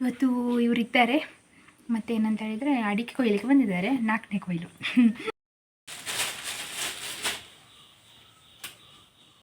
ಇವತ್ತು ಇವರಿದ್ದಾರೆ ಮತ್ತು ಏನಂತ ಹೇಳಿದರೆ ಅಡಿಕೆ ಕೊಯ್ಲಿಕ್ಕೆ ಬಂದಿದ್ದಾರೆ. ನಾಲ್ಕನೇ ಕೊಯ್ಲು.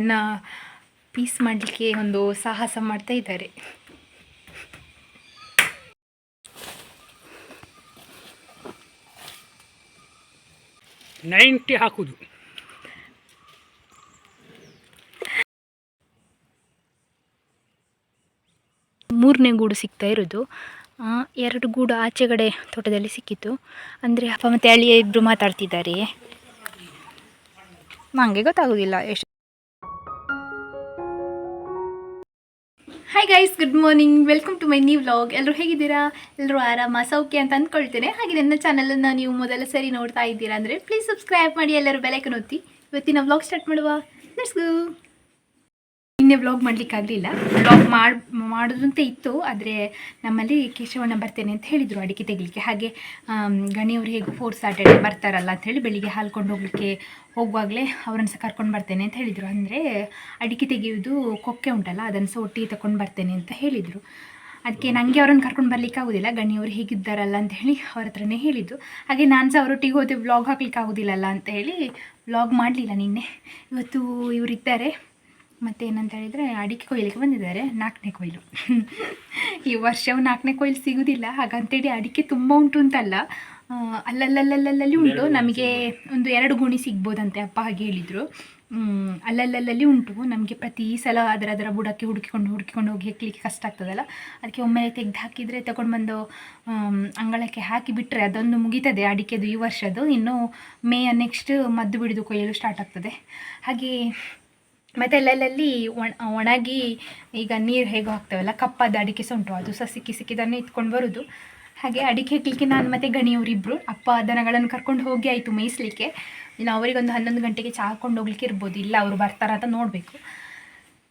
ನನ್ನ ಪೀಸ್ ಮಾಡಲಿಕ್ಕೆ ಒಂದು ಸಾಹಸ ಮಾಡ್ತಾ ಇದ್ದಾರೆ. ನೈಂಟಿ ಹಾಕುದು. ಮೂರನೇ ಗೂಡು ಸಿಗ್ತಾ ಇರೋದು. ಎರಡು ಗೂಡು ಆಚೆಗಡೆ ತೋಟದಲ್ಲಿ ಸಿಕ್ಕಿತ್ತು ಅಂದರೆ ಅಪ್ಪ ಮತ್ತೆ ಅಳಿಯ ಇಬ್ಬರು ಮಾತಾಡ್ತಿದ್ದಾರೆ. ನನಗೆ ಗೊತ್ತಾಗೋದಿಲ್ಲ ಎಷ್ಟು. Hi guys good morning welcome to my new vlog ಎಲ್ಲರೂ ಹೇಗಿದ್ದೀರಾ? ಎಲ್ಲರೂ ಆರಾಮ, ಸೌಖ್ಯ ಅಂತ ಅಂದ್ಕೊಳ್ತೇನೆ ಹಾಗೆ ನನ್ನ ಚಾನಲನ್ನು ನೀವು ಮೊದಲ ಸರಿ ನೋಡ್ತಾ ಇದ್ದೀರಾ ಅಂದರೆ ಪ್ಲೀಸ್ ಸಬ್ಸ್ಕ್ರೈಬ್ ಮಾಡಿ ಎಲ್ಲರೂ ಬೆಲೆಕನ್ ಒತ್ತಿ. ಇವತ್ತಿನ ವ್ಲಾಗ್ ಸ್ಟಾರ್ಟ್ ಮಾಡುವ. ಲೆಟ್ಸ್ ಗೋ ನಿನ್ನೆ ವ್ಲಾಗ್ ಮಾಡಲಿಕ್ಕಾಗಲಿಲ್ಲ ವ್ಲಾಗ್ ಮಾಡಿ ಮಾಡೋದು ಅಂತ ಇತ್ತು, ಆದರೆ ನಮ್ಮಲ್ಲಿ ಕೇಶವಣ್ಣ ಬರ್ತೇನೆ ಅಂತ ಹೇಳಿದರು ಅಡಿಕೆ ತೆಗಲಿಕ್ಕೆ. ಹಾಗೆ ಗಣಿಯವರು ಹೇಗೂ ಫೋರ್ ಸ್ಯಾಟರ್ಡೇ ಬರ್ತಾರಲ್ಲ ಅಂತ ಹೇಳಿ ಬೆಳಿಗ್ಗೆ ಹಾಲ್ಕೊಂಡು ಹೋಗ್ಲಿಕ್ಕೆ ಹೋಗುವಾಗಲೇ ಅವರನ್ನು ಸಹ ಕರ್ಕೊಂಡು ಬರ್ತೇನೆ ಅಂತ ಹೇಳಿದರು. ಅಂದರೆ ಅಡಿಕೆ ತೆಗೆಯುವುದು ಕೊಕ್ಕೆ ಉಂಟಲ್ಲ, ಅದನ್ನು ಸಹ ಒಟ್ಟಿಗೆ ತಗೊಂಡು ಬರ್ತೇನೆ ಅಂತ ಹೇಳಿದರು. ಅದಕ್ಕೆ ನನಗೆ ಅವರನ್ನು ಕರ್ಕೊಂಡು ಬರ್ಲಿಕ್ಕೆ ಆಗೋದಿಲ್ಲ ಗಣಿಯವರು ಹೇಗಿದ್ದಾರಲ್ಲ ಅಂತ ಹೇಳಿ ಅವ್ರ ಹತ್ರನೇ ಹೇಳಿದ್ದು. ಹಾಗೆ ನಾನು ಸಹ ಅವರೊಟ್ಟಿಗೆ ಹೋದೆ ವ್ಲಾಗ್ ಹಾಕ್ಲಿಕ್ಕೆ ಆಗೋದಿಲ್ಲಲ್ಲ ಅಂತ ಹೇಳಿ ವ್ಲಾಗ್ ಮಾಡಲಿಲ್ಲ ನಿನ್ನೆ. ಇವತ್ತು ಇವರಿದ್ದಾರೆ. ಮತ್ತು ಏನಂತ ಹೇಳಿದರೆ ಅಡಿಕೆ ಕೊಯ್ಲಿಕ್ಕೆ ಬಂದಿದ್ದಾರೆ ನಾಲ್ಕನೇ ಕೊಯ್ಲು. ಈ ವರ್ಷವು ನಾಲ್ಕನೇ ಕೊಯ್ಲು ಸಿಗೋದಿಲ್ಲ ಹಾಗಂತೇಳಿ ಅಡಿಕೆ ತುಂಬ ಉಂಟು ಅಂತಲ್ಲ ಅಲ್ಲಲ್ಲಲ್ಲಲ್ಲಲ್ಲಿ ಉಂಟು. ನಮಗೆ ಒಂದು ಎರಡು ಗುಣಿ ಸಿಗ್ಬೋದಂತೆ ಅಪ್ಪ ಹಾಗೆ ಹೇಳಿದರು. ಅಲ್ಲಲ್ಲಲ್ಲಲ್ಲಿ ಉಂಟು. ನಮಗೆ ಪ್ರತಿ ಸಲ ಅದರ ಅದರ ಬುಡಕ್ಕೆ ಹುಡುಕಿಕೊಂಡು ಹುಡುಕಿಕೊಂಡು ಹೋಗಿ ಹೆಕ್ಕಲಿಕ್ಕೆ ಕಷ್ಟ ಆಗ್ತದಲ್ಲ. ಅದಕ್ಕೆ ಒಮ್ಮೆ ತೆಗೆದು ಹಾಕಿದರೆ ತಗೊಂಡು ಬಂದು ಅಂಗಳಕ್ಕೆ ಹಾಕಿ ಬಿಟ್ಟರೆ ಅದೊಂದು ಮುಗೀತದೆ ಅಡಿಕೆದು ಈ ವರ್ಷದ್ದು. ಇನ್ನು ಮೇ ನೆಕ್ಸ್ಟ್ ಮದ್ದು ಬಿಡಿದು ಕೊಯ್ಯಲು ಸ್ಟಾರ್ಟ್ ಆಗ್ತದೆ. ಹಾಗೆ ಮತ್ತು ಅಲ್ಲಲ್ಲಿ ಒಣ ಒಣಗಿ ಈಗ ನೀರು ಹೇಗೋ ಹಾಕ್ತೇವಲ್ಲ ಕಪ್ಪಾದ ಅಡಿಕೆ ಸುಂಟು ಅದು ಸಹ ಸಿಕ್ಕಿ ಸಿಕ್ಕಿದನ್ನು ಇಟ್ಕೊಂಡು ಬರೋದು. ಹಾಗೆ ಅಡಿಕೆ ಹೆಕ್ಲಿಕ್ಕೆ ನಾನು ಮತ್ತೆ ಗಣಿಯವರಿಬ್ಬರು ಅಪ್ಪ ದನಗಳನ್ನು ಕರ್ಕೊಂಡು ಹೋಗಿ ಆಯಿತು ಮೇಯಿಸ್ಲಿಕ್ಕೆ. ಇನ್ನು ಅವರಿಗೊಂದು ಹನ್ನೊಂದು ಗಂಟೆಗೆ ಚಹಾ ಹಾಕೊಂಡು ಹೋಗ್ಲಿಕ್ಕೆ ಇರ್ಬೋದು ಇಲ್ಲ ಅವರು ಬರ್ತಾರ ಅಂತ ನೋಡಬೇಕು.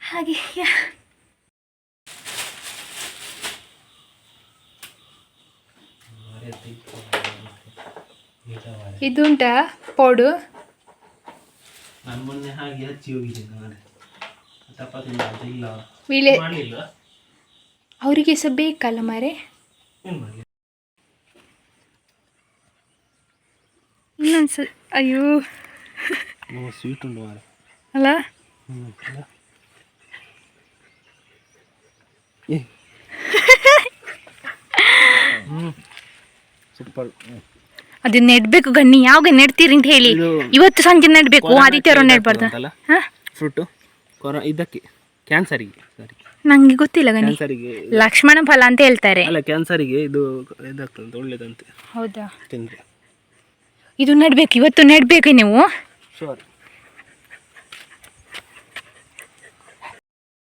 ಹಾಗೆ ಇದುಂಟಾ ಪೌಡು. ನಾನು ಮೊನ್ನೆ ಹಾಗೆ ಹಚ್ಚಿ ಹೋಗಿದ್ದೇನೆ ನಾನು ಚಪಾತಿ ಅದು ಇಲ್ಲ. ವೀಳೆ ಮಾಡಲಿಲ್ಲ ಅವರಿಗೆ ಸಹ ಬೇಕಲ್ಲ ಮಾರೆ? ಏನು ಮಾಡಲಿ? ಇನ್ನೊಂದು ಸ ಅಯ್ಯೋ ಸ್ವೀಟ್ ಉಂಟು ಮಾರೆ. ಅಲ್ಲ? ಹ್ಞೂ ಏ. ಹ್ಞೂ ಸೂಪರ್. ಅದು ನೆಡ್ಬೇಕು ಗಣ್ಣಿ ಯಾವಾಗ ನೆಡ್ತೀರಿ ಅಂತ ಹೇಳಿ. ಇವತ್ತು ಸಂಜೆ ನೆಡ್ಬೇಕು ಆದಿತ್ಯವಾರ ನೆಡ್ಬಾರ್ದು. ಫ್ರೂಟು ಇದಕ್ಕೆ ಕ್ಯಾನ್ಸರಿಗೆ ಸಾರಿ ನಂಗೆ ಗೊತ್ತಿಲ್ಲ ಗಣಿ ಲಕ್ಷ್ಮಣ ಫಲ ಅಂತ ಹೇಳ್ತಾರೆ. ಅಲ್ಲ ಕ್ಯಾನ್ಸರಿಗೆ ಇದು ಇದಾಗ್ತದೆ ಒಳ್ಳೇದಂತೆ. ಹೌದಾ? ತಿಂದ್ರೆ. ಇದು ನೆಡ್ಬೇಕು ಇವತ್ತು ನೆಡ್ಬೇಕು ನೀವು.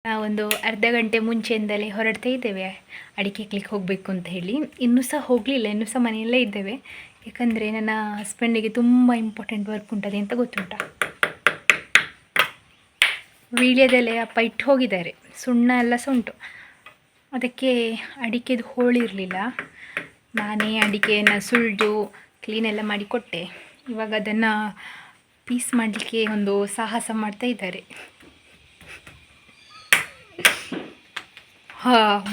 ನಾವೊಂದು ಅರ್ಧ ಗಂಟೆ ಮುಂಚೆಯಿಂದಲೇ ಹೊರಡ್ತಾ ಇದ್ದೇವೆ. ಅಡಿಕೆ ಕ್ಲಿಕ್ ಹೋಗಬೇಕು ಅಂತ ಹೇಳಿ. ಇನ್ನೂ ಸಹ ಹೋಗಲಿಲ್ಲ ಇನ್ನೂ ಸಹ ಮನೆಯಲ್ಲೇ ಇದ್ದೇವೆ. ಯಾಕಂದರೆ ನನ್ನ ಹಸ್ಬೆಂಡಿಗೆ ತುಂಬ ಇಂಪಾರ್ಟೆಂಟ್ ವರ್ಕ್ ಉಂಟದೆ ಅಂತ ಗೊತ್ತುಂಟ. ವೀಳ್ಯದೆಲೆ ಅಪ್ಪ ಇಟ್ಟು ಹೋಗಿದ್ದಾರೆ. ಸುಣ್ಣ ಎಲ್ಲ ಸಹ ಉಂಟು. ಅದಕ್ಕೆ ಅಡಿಕೆದು ಹೋಳಿರಲಿಲ್ಲ ನಾನೇ ಅಡಿಕೆಯನ್ನು ಸುಳಿದು ಕ್ಲೀನೆಲ್ಲ ಮಾಡಿ ಕೊಟ್ಟೆ. ಇವಾಗ ಅದನ್ನು ಪೀಸ್ ಮಾಡಲಿಕ್ಕೆ ಒಂದು ಸಾಹಸ ಮಾಡ್ತಾ ಇದ್ದಾರೆ. ಹಾಂ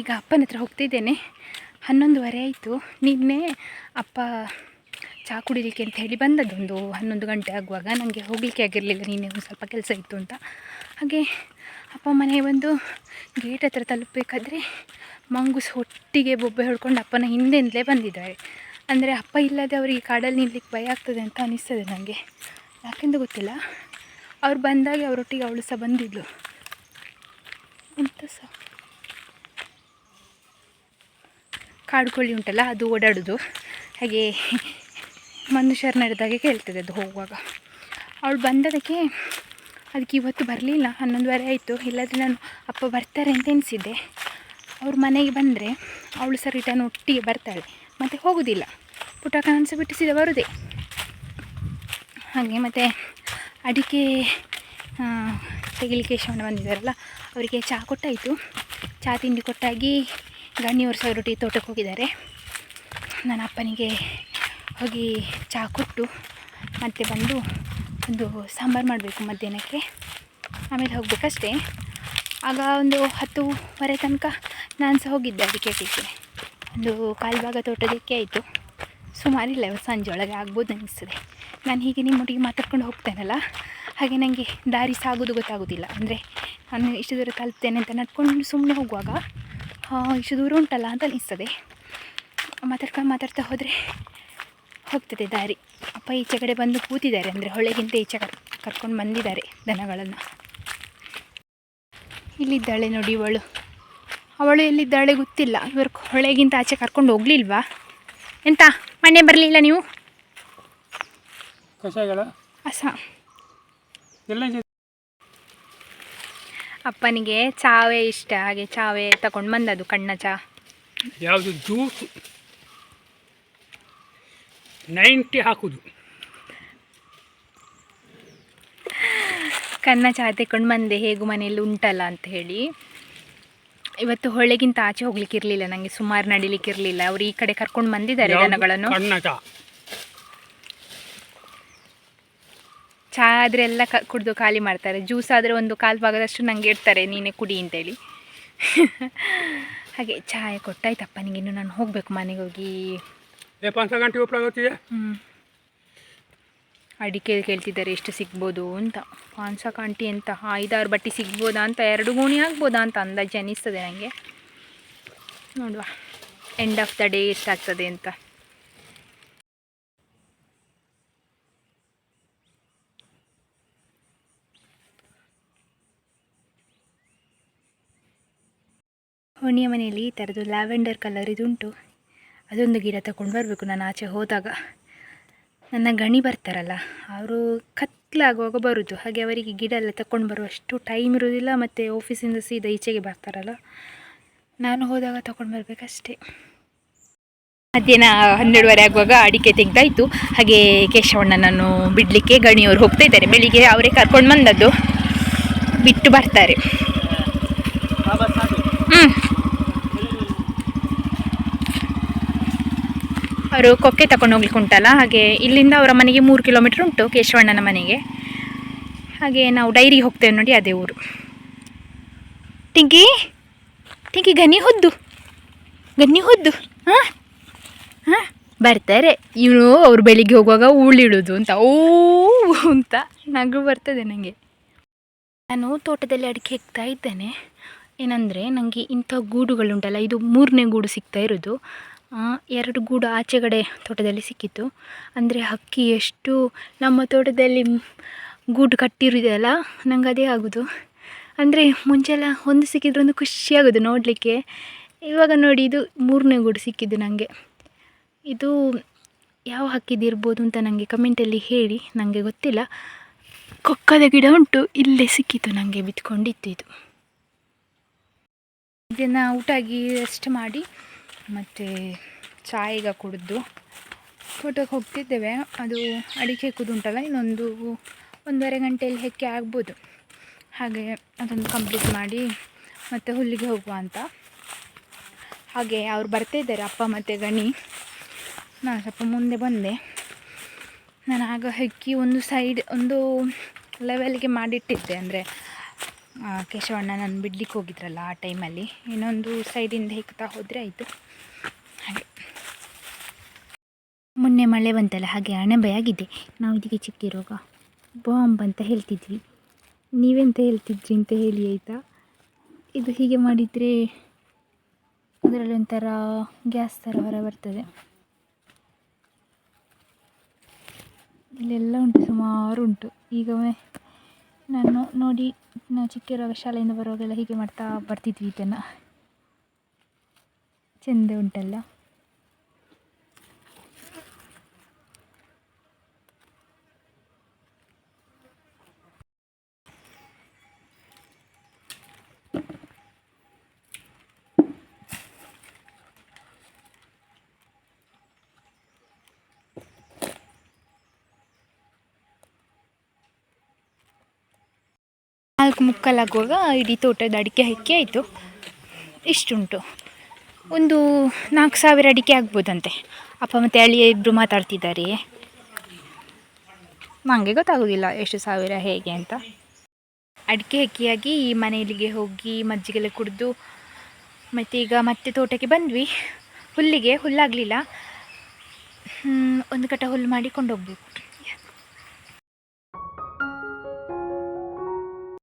ಈಗ ಅಪ್ಪನ ಹತ್ರ ಹೋಗ್ತಿದ್ದೇನೆ. ಹನ್ನೊಂದುವರೆ ಆಯಿತು. ನಿನ್ನೆ ಅಪ್ಪ ಚಹಾ ಕುಡಿಲಿಕ್ಕೆ ಅಂತ ಹೇಳಿ ಬಂದದ್ದೊಂದು ಹನ್ನೊಂದು ಗಂಟೆ ಆಗುವಾಗ ನನಗೆ ಹೋಗಲಿಕ್ಕೆ ಆಗಿರಲಿಲ್ಲ. ನಿನ್ನೆ ಒಂದು ಸ್ವಲ್ಪ ಕೆಲಸ ಇತ್ತು ಅಂತ. ಹಾಗೆ ಅಪ್ಪ ಮನೆ ಬಂದು ಗೇಟ್ ಹತ್ರ ತಲುಪಬೇಕಾದ್ರೆ ಮಂಗುಸ್ ಒಟ್ಟಿಗೆ ಬೊಬ್ಬೆ ಹೊಡ್ಕೊಂಡು ಅಪ್ಪನ ಹಿಂದೆಂದಲೇ ಬಂದಿದ್ದಾರೆ. ಅಂದರೆ ಅಪ್ಪ ಇಲ್ಲದೆ ಅವರಿಗೆ ಕಾಡಲ್ಲಿ ನಿಲ್ಲಕ್ಕೆ ಭಯ ಆಗ್ತದೆ ಅಂತ ಅನಿಸ್ತದೆ ನನಗೆ ಯಾಕೆಂದು ಗೊತ್ತಿಲ್ಲ. ಅವ್ರು ಬಂದಾಗ ಅವರೊಟ್ಟಿಗೆ ಅವಳು ಸಹ ಬಂದಿದ್ಲು. ಎಂತ ಸಹ. ಕಾಡುಕೋಳಿ ಉಂಟಲ್ಲ, ಅದು ಓಡಾಡೋದು. ಹಾಗೆ ಮನುಷ್ಯರು ನಡೆದಾಗೆ ಕೇಳ್ತದೆ ಅದು ಹೋಗುವಾಗ. ಅವಳು ಬಂದದಕ್ಕೆ ಅದಕ್ಕೆ ಇವತ್ತು ಬರಲಿಲ್ಲ, ಹನ್ನೊಂದುವರೆ ಆಯಿತು. ಇಲ್ಲಾದರೆ ನಾನು, ಅಪ್ಪ ಬರ್ತಾರೆ ಅಂತ ಎನಿಸಿದ್ದೆ. ಅವ್ರ ಮನೆಗೆ ಬಂದರೆ ಅವಳು ಸರಿ ರಿಟರ್ನ್ ಒಟ್ಟಿಗೆ ಬರ್ತಾಳೆ. ಮತ್ತು ಹೋಗೋದಿಲ್ಲ. ಪುಟಾಕ ಸಹ ಬಿಟ್ಟು ಸೀದಾ ಬರೋದೇ. ಹಾಗೆ ಮತ್ತು ಅಡಿಕೆ ತೆಗಿಲಿಕ್ಕೆ ಶವನ ಬಂದಿದ್ದಾರಲ್ಲ, ಅವರಿಗೆ ಚಹಾ ಕೊಟ್ಟಾಯಿತು. ಚಹಾ ತಿಂಡಿ ಕೊಟ್ಟಾಗಿ ಗಣ್ಣಿಯವರು ಸಹ ಟೀ ತೋಟಕ್ಕೆ ಹೋಗಿದ್ದಾರೆ. ನನ್ನ ಅಪ್ಪನಿಗೆ ಹೋಗಿ ಚಹಾ ಕೊಟ್ಟು ಮತ್ತೆ ಬಂದು ಒಂದು ಸಾಂಬಾರು ಮಾಡಬೇಕು ಮಧ್ಯಾಹ್ನಕ್ಕೆ. ಆಮೇಲೆ ಹೋಗಬೇಕಷ್ಟೇ. ಆಗ ಒಂದು ಹತ್ತುವರೆ ತನಕ ನಾನು ಸಹ ಹೋಗಿದ್ದೆ ಅದಕ್ಕೆ ಟೀಕೆ ಒಂದು ಕಾಲು ಭಾಗ ತೋಟದಕ್ಕೆ ಆಯಿತು. ಸುಮಾರಿಲ್ಲ ಸಂಜೆ ಒಳಗೆ ಆಗ್ಬೋದು ಅನ್ನಿಸ್ತದೆ ನಾನು ಹೀಗೆ ನಿಮ್ಮೊಟ್ಟಿಗೆ ಮಾತಾಡ್ಕೊಂಡು ಹೋಗ್ತೇನಲ್ಲ? ಹಾಗೆ ನನಗೆ ದಾರಿ ಸಾಗೋದು ಗೊತ್ತಾಗೋದಿಲ್ಲ. ಅಂದರೆ ನಾನು ಇಷ್ಟು ದೂರ ಕಲ್ತೇನೆ ಅಂತ ನಡ್ಕೊಂಡು ಸುಮ್ಮನೆ ಹೋಗುವಾಗ ಇಷ್ಟು ದೂರ ಉಂಟಲ್ಲ ಅಂತ ಅನಿಸ್ತದೆ. ಮಾತಾಡ್ಕೊಂಡು ಮಾತಾಡ್ತಾ ಹೋದರೆ ಹೋಗ್ತದೆ ದಾರಿ. ಅಪ್ಪ ಈಚೆ ಕಡೆ ಬಂದು ಕೂತಿದ್ದಾರೆ ಅಂದರೆ ಹೊಳೆಗಿಂತ ಈಚೆ ಕರ್ ಕರ್ಕೊಂಡು ಬಂದಿದ್ದಾರೆ ದನಗಳನ್ನು. ಇಲ್ಲಿದ್ದಾಳೆ ನೋಡಿ ಇವಳು. ಅವಳು ಎಲ್ಲಿದ್ದಾಳೆ ಗೊತ್ತಿಲ್ಲ. ಇವರು ಹೊಳೆಗಿಂತ ಆಚೆ ಕರ್ಕೊಂಡು ಹೋಗ್ಲಿಲ್ವಾ? ಎಂತ ಮನೆ ಬರಲಿಲ್ಲ ನೀವು? ಕಷಾಯಗಳ? ಅಸ ಎಲ್ಲ. ಅಪ್ಪನಿಗೆ ಚಾವೆ ಇಷ್ಟ ಹಾಗೆ ಚಾವೆ ತಗೊಂಡು ಬಂದದು ಕಣ್ಣ ಚಾ. ಯಾವುದು ಜ್ಯೂಸ್? ನೈಂಟಿ ಹಾಕುದು. ಕನ್ನ ಚಾ ತಗೊಂಡು ಬಂದೆ ಹೇಗೂ ಮನೆಯಲ್ಲಿ ಉಂಟಲ್ಲ ಅಂತ ಹೇಳಿ. ಇವತ್ತು ಹೊಳೆಗಿಂತ ಆಚೆ ಹೋಗ್ಲಿಕ್ಕೆ ನಂಗೆ ನನಗೆ ಸುಮಾರು ನಡಿಲಿಕ್ಕೆ ಇರಲಿಲ್ಲ ಅವ್ರು ಈ ಕಡೆ ಕರ್ಕೊಂಡು ಬಂದಿದ್ದಾರೆ ಜನಗಳನ್ನು ದನಗಳನ್ನು ಕಣ್ಣ ಚಾ ಚಹಾ ಆದರೆ ಎಲ್ಲ ಕ ಕುಡಿದು ಖಾಲಿ ಮಾಡ್ತಾರೆ. ಜ್ಯೂಸ್ ಆದರೆ ಒಂದು ಕಾಲು ಭಾಗದಷ್ಟು ನನಗೆ ಇಡ್ತಾರೆ ನೀನೇ ಕುಡಿ ಅಂತೇಳಿ. ಹಾಗೆ ಚಾಯ್ ಕೊಟ್ಟಾಯ್ತಪ್ಪ ನಿಂಗೆ ಇನ್ನು ನಾನು ಹೋಗಬೇಕು ಮನೆಗೆ ಹೋಗಿ. ಹ್ಞೂ. ಅಡಿಕೆ ಕೇಳ್ತಿದ್ದಾರೆ ಎಷ್ಟು ಸಿಗ್ಬೋದು ಅಂತ. ಪಾನ್ಸ ಕಾಂಟಿ ಅಂತ ಐದಾರು ಬಟ್ಟೆ ಸಿಗ್ಬೋದಾ ಅಂತ ಎರಡು ಗೋಣಿ ಆಗ್ಬೋದಾ ಅಂತ ಅಂದಾಜು ಅನ್ನಿಸ್ತದೆ ನನಗೆ ನೋಡುವ ಎಂಡ್ ಆಫ್ ದ ಡೇ ಎಷ್ಟಾಗ್ತದೆ ಅಂತ. ಹೊಣಿಯ ಮನೆಯಲ್ಲಿ ಈ ಥರದ್ದು ಲ್ಯಾವೆಂಡರ್ ಕಲರ್ ಇದುಂಟು. ಅದೊಂದು ಗಿಡ ತಗೊಂಡು ಬರಬೇಕು ನಾನು ಆಚೆ ಹೋದಾಗ. ನನ್ನ ಗಣಿ ಬರ್ತಾರಲ್ಲ, ಅವರು ಕತ್ಲಾಗುವಾಗ ಬರೋದು. ಹಾಗೆ ಅವರಿಗೆ ಗಿಡ ಎಲ್ಲ ತಗೊಂಡು ಬರುವಷ್ಟು ಟೈಮ್ ಇರೋದಿಲ್ಲ, ಮತ್ತು ಆಫೀಸಿಂದ ಸೀದಾ ಈಚೆಗೆ ಬರ್ತಾರಲ್ಲ. ನಾನು ಹೋದಾಗ ತಗೊಂಡು ಬರಬೇಕಷ್ಟೇ. ಮಧ್ಯಾಹ್ನ ಹನ್ನೆರಡುವರೆ ಆಗುವಾಗ ಅಡಿಕೆ ತೆಗ್ದಾಯಿತು. ಹಾಗೆ ಕೇಶವಣ್ಣ ನಾನು ಬಿಡಲಿಕ್ಕೆ ಗಣಿಯವರು ಹೋಗ್ತಾ ಇದ್ದಾರೆ. ಬೆಳಿಗ್ಗೆ ಅವರೇ ಕರ್ಕೊಂಡು ಬಂದದ್ದು. ಬಿಟ್ಟು ಬರ್ತಾರೆ. ಹ್ಞೂ ಅವರು ಕೊಕ್ಕೆ ತಗೊಂಡು ಹೋಗ್ಲಿಕ್ಕೆ ಉಂಟಲ್ಲ ಹಾಗೆ ಇಲ್ಲಿಂದ ಅವರ ಮನೆಗೆ ಮೂರು ಕಿಲೋಮೀಟ್ರ್ ಉಂಟು ಕೇಶವಣ್ಣನ ಮನೆಗೆ. ಹಾಗೆ ನಾವು ಡೈರಿಗೆ ಹೋಗ್ತೇವೆ ನೋಡಿ ಅದೇ ಊರು. ಟಿಂಕಿ? ಟಿಂಕಿ ಗನಿ ಹೊದ್ದು. ಗನ್ನಿ ಹೊದ್ದು. ಹಾಂ? ಹಾಂ? ಬರ್ತಾರೆ. ಇವನು ಅವ್ರು ಬೆಳಿಗ್ಗೆ ಹೋಗುವಾಗ ಉಳಿಡೋದು ಅಂತ. ಓ ಅಂತ ನಗು ಬರ್ತದೆ ನನಗೆ ನಾನು ತೋಟದಲ್ಲಿ ಅಡಿಕೆ ಹೆಕ್ತಾ ಇದ್ದೇನೆ. ಏನಂದರೆ ನನಗೆ ಇಂಥ ಗೂಡುಗಳುಂಟಲ್ಲ ಇದು ಮೂರನೇ ಗೂಡು ಸಿಗ್ತಾ ಇರೋದು. ಎರಡು ಗೂಡು ಆಚೆಗಡೆ ತೋಟದಲ್ಲಿ ಸಿಕ್ಕಿತ್ತು. ಅಂದರೆ ಹಕ್ಕಿ ಎಷ್ಟು, ನಮ್ಮ ತೋಟದಲ್ಲಿ ಗೂಡು ಕಟ್ಟಿರೋದಲ್ಲ ನಂಗೆ ಅದೇ ಆಗೋದು. ಅಂದರೆ ಮುಂಚೆಲ್ಲ ಒಂದು ಸಿಕ್ಕಿದ್ರೆ ಒಂದು ನೋಡಲಿಕ್ಕೆ. ಇವಾಗ ನೋಡಿ ಇದು ಮೂರನೇ ಗೂಡು ಸಿಕ್ಕಿದ್ದು ನನಗೆ ಇದು ಯಾವ ಹಕ್ಕಿದಿರ್ಬೋದು ಅಂತ ನನಗೆ ಕಮೆಂಟಲ್ಲಿ ಹೇಳಿ ನನಗೆ ಗೊತ್ತಿಲ್ಲ. ಕೊಕ್ಕದ ಗಿಡ ಉಂಟು, ಇಲ್ಲೇ ಸಿಕ್ಕಿತ್ತು ನನಗೆ ಬಿತ್ಕೊಂಡಿತ್ತು ಇದು. ಇದನ್ನು ಊಟಾಗಿ ರೆಸ್ಟ್ ಮಾಡಿ. ಮತ್ತು ಚಾಯೀಗ ಕುಡಿದು ಫೋಟೋಗೆ ಹೋಗ್ತಿದ್ದೇವೆ. ಅದು ಅಡಿಕೆ ಕುದುಂಟಲ್ಲ, ಇನ್ನೊಂದು ಒಂದೂವರೆ ಗಂಟೆಯಲ್ಲಿ ಹೆಕ್ಕೆ ಆಗ್ಬೋದು. ಹಾಗೆ ಅದನ್ನು ಕಂಪ್ಲೀಟ್ ಮಾಡಿ ಮತ್ತು ಹುಲ್ಲಿಗೆ ಹೋಗುವ ಅಂತ. ಹಾಗೆ ಅವ್ರು ಬರ್ತಾ ಇದ್ದಾರೆ, ಅಪ್ಪ ಮತ್ತು ಗಣಿ. ನಾನು ಸ್ವಲ್ಪ ಮುಂದೆ ಬಂದೆ. ನಾನು ಆಗ ಹೆಕ್ಕಿ ಒಂದು ಸೈಡ್ ಒಂದು ಲೆವೆಲ್ಗೆ ಮಾಡಿಟ್ಟಿದ್ದೆ. ಅಂದರೆ ಕೇಶವಣ್ಣ ನಾನು ಬಿಡ್ಲಿಕ್ಕೆ ಹೋಗಿದ್ರಲ್ಲ ಆ ಟೈಮಲ್ಲಿ. ಇನ್ನೊಂದು ಸೈಡಿಂದ ಹೆಕ್ತಾ ಹೋದರೆ ಆಯಿತು. ಹಾಗೆ. ಮೊನ್ನೆ ಮಳೆ ಬಂತಲ್ಲ, ಹಾಗೆ ಅಣಬೆ ಆಗಿದೆ. ನಾವು ಇದಕ್ಕೆ ಚಿಕ್ಕಿರುವಾಗ ಬಾಂಬ್ ಅಂತ ಹೇಳ್ತಿದ್ವಿ. ನೀವೆಂತ ಹೇಳ್ತಿದ್ರಿ ಅಂತ ಹೇಳಿ ಆಯಿತಾ? ಇದು ಹೀಗೆ ಮಾಡಿದರೆ ಅದರಲ್ಲಿ ಒಂಥರ ಗ್ಯಾಸ್ ಥರ ಹೊರ ಬರ್ತದೆ. ಇಲ್ಲೆಲ್ಲ ಉಂಟು, ಸುಮಾರು ಉಂಟು. ಈಗ ನಾನು ನೋಡಿ ನಾವು ಚಿಕ್ಕಿರುವಾಗ ಶಾಲೆಯಿಂದ ಬರುವಾಗೆಲ್ಲ ಹೀಗೆ ಮಾಡ್ತಾ ಬರ್ತಿದ್ವಿ ಇದನ್ನು. ಚೆಂದ ಉಂಟಲ್ಲ? ನಾಲ್ಕು ಮುಕ್ಕಾಲಾಗುವಾಗ ಇಡೀ ತೋಟದ ಅಡಿಕೆ ಹಕ್ಕಿ ಆಯಿತು. ಇಷ್ಟುಂಟು. ಒಂದು ನಾಲ್ಕು ಸಾವಿರ ಅಡಿಕೆ ಆಗ್ಬೋದಂತೆ. ಅಪ್ಪ ಮತ್ತು ಅಳಿಯ ಇಬ್ಬರು ಮಾತಾಡ್ತಿದ್ದಾರೆ. ನನಗೆ ಗೊತ್ತಾಗೋದಿಲ್ಲ ಎಷ್ಟು ಸಾವಿರ, ಹೇಗೆ ಅಂತ. ಅಡಿಕೆ ಹೆಕ್ಕಿಯಾಗಿ ಮನೆಯಲ್ಲಿಗೆ ಹೋಗಿ ಮಜ್ಜಿಗೆಲ್ಲ ಕುಡಿದು ಮತ್ತು ಈಗ ಮತ್ತೆ ತೋಟಕ್ಕೆ ಬಂದ್ವಿ. ಹುಲ್ಲಿಗೆ ಹುಲ್ಲಾಗಲಿಲ್ಲ. ಒಂದು ಕಟ ಹುಲ್ಲು ಮಾಡಿ ಕೊಂಡೋಗ್ಬೇಕು.